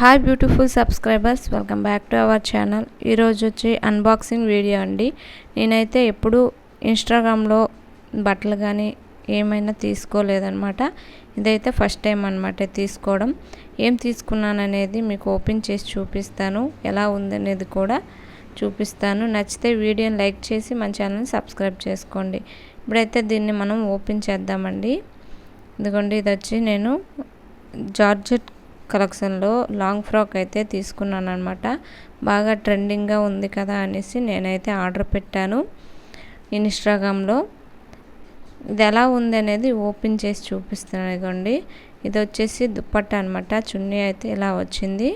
Hi beautiful subscribers welcome back to our channel ఈరోజు వచ్చి unboxing video అండి. నేనైతే ఎప్పుడు ఇన్స్టాగ్రామ్లో బట్టలు కానీ ఏమైనా తీసుకోలేదనమాట ఇదైతే ఫస్ట్ టైం అనమాట తీసుకోవడం. ఏం తీసుకున్నాననేది మీకు ఓపెన్ చేసి చూపిస్తాను. ఎలా ఉందనేది కూడా చూపిస్తాను. నచ్చితే వీడియోని లైక్ చేసి మన ఛానల్ని సబ్స్క్రైబ్ చేసుకోండి. ఇప్పుడైతే దీన్ని మనం ఓపెన్ చేద్దామండి. ఇదిగోండి ఇది వచ్చి నేను జార్జెట్ కలెక్షన్లో లాంగ్ ఫ్రాక్ అయితే తీసుకున్నాను అనమాట బాగా ట్రెండింగ్గా ఉంది కదా అనేసి నేనైతే ఆర్డర్ పెట్టాను ఇన్స్టాగ్రామ్లో. ఇది ఎలా ఉంది అనేది ఓపెన్ చేసి చూపిస్తున్నాను ఇదిగోండి ఇది వచ్చేసి దుప్పట్ట అనమాట చున్నీ అయితే ఇలా వచ్చింది.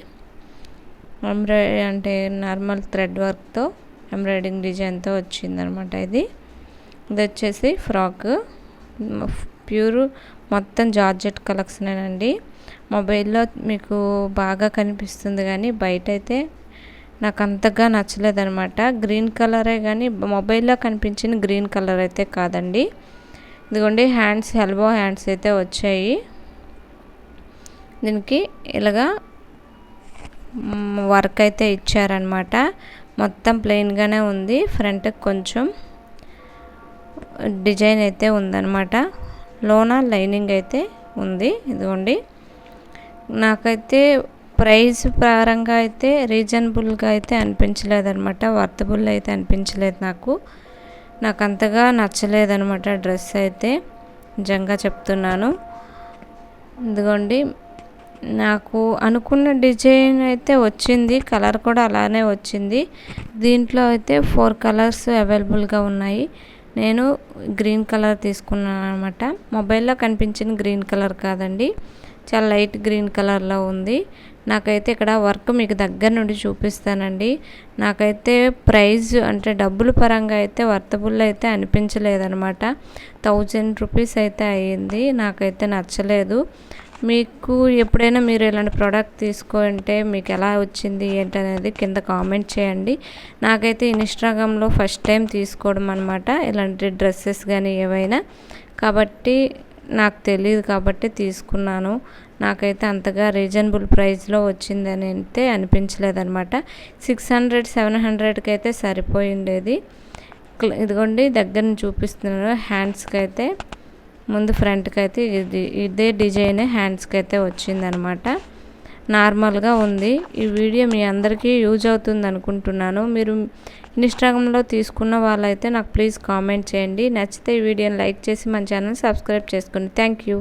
ఎంబ్రాయిడరీ అంటే నార్మల్ థ్రెడ్ వర్క్తో ఎంబ్రాయిడింగ్ డిజైన్తో వచ్చిందనమాట ఇది. ఇది వచ్చేసి ఫ్రాక్. ప్యూర్ మొత్తం జార్జెట్ కలెక్షన్ అండి. మొబైల్లో మీకు బాగా కనిపిస్తుంది కానీ బయట అయితే నాకు అంతగా నచ్చలేదనమాట గ్రీన్ కలరే కానీ మొబైల్లో కనిపించిన గ్రీన్ కలర్ అయితే కాదండి. ఇదిగోండి హ్యాండ్స్ ఎల్బో హ్యాండ్స్ అయితే వచ్చాయి. దీనికి ఇలాగా వర్క్ అయితే ఇచ్చారనమాట మొత్తం ప్లెయిన్గానే ఉంది. ఫ్రంట్ కొంచెం డిజైన్ అయితే ఉందన్నమాట. లోన లైనింగ్ అయితే ఉంది. ఇదిగోండి. నాకైతే ప్రైస్ పరంగా అయితే రీజనబుల్గా అయితే అనిపించలేదు అనమాట వర్తబుల్ అయితే అనిపించలేదు నాకు. నాకు అంతగా నచ్చలేదనమాట డ్రెస్ అయితే. నిజంగా చెప్తున్నాను. ఇదిగోండి. నాకు అనుకున్న డిజైన్ అయితే వచ్చింది. కలర్ కూడా అలానే వచ్చింది. దీంట్లో అయితే ఫోర్ కలర్స్ అవైలబుల్గా ఉన్నాయి. నేను గ్రీన్ కలర్ తీసుకున్నాను అనమాట మొబైల్లో కనిపించిన గ్రీన్ కలర్ కాదండి. చాలా లైట్ గ్రీన్ కలర్లో ఉంది. నాకైతే ఇక్కడ వర్క్ మీకు దగ్గర నుండి చూపిస్తానండి. నాకైతే ప్రైజ్ అంటే డబ్బుల పరంగా అయితే వర్తబుల్ అయితే అనిపించలేదనమాట థౌజండ్ రూపీస్ అయితే అయ్యింది. నాకైతే నచ్చలేదు. మీకు ఎప్పుడైనా మీరు ఇలాంటి ప్రోడక్ట్ తీసుకుంటే మీకు ఎలా వచ్చింది ఏంటనేది కింద కామెంట్ చేయండి. నాకైతే ఇన్స్టాగ్రామ్లో ఫస్ట్ టైం తీసుకోవడం అనమాట ఇలాంటి డ్రెస్సెస్ కానీ ఏవైనా. కాబట్టి నాకు తెలియదు కాబట్టి తీసుకున్నాను. నాకైతే అంతగా రీజనబుల్ ప్రైస్లో వచ్చిందని అయితే అనిపించలేదనమాట సిక్స్ హండ్రెడ్ సెవెన్ హండ్రెడ్కి అయితే సరిపోయిండేది ఇదిగోండి దగ్గర చూపిస్తున్నారు హ్యాండ్స్కి అయితే ముందు ఫ్రంట్కి అయితే ఇది ఇదే డిజైన్ హ్యాండ్స్కి అయితే వచ్చిందనమాట. నార్మల్గా ఉంది. ఈ వీడియో మీ అందరికీ యూజ్ అవుతుంది అనుకుంటున్నాను మీరు ఇన్స్టాగ్రామ్లో తీసుకున్న వాళ్ళైతే నాకు ప్లీజ్ కామెంట్ చేయండి. నచ్చితే ఈ వీడియోని లైక్ చేసి మన ఛానల్ సబ్స్క్రైబ్ చేసుకోండి థ్యాంక్ యూ.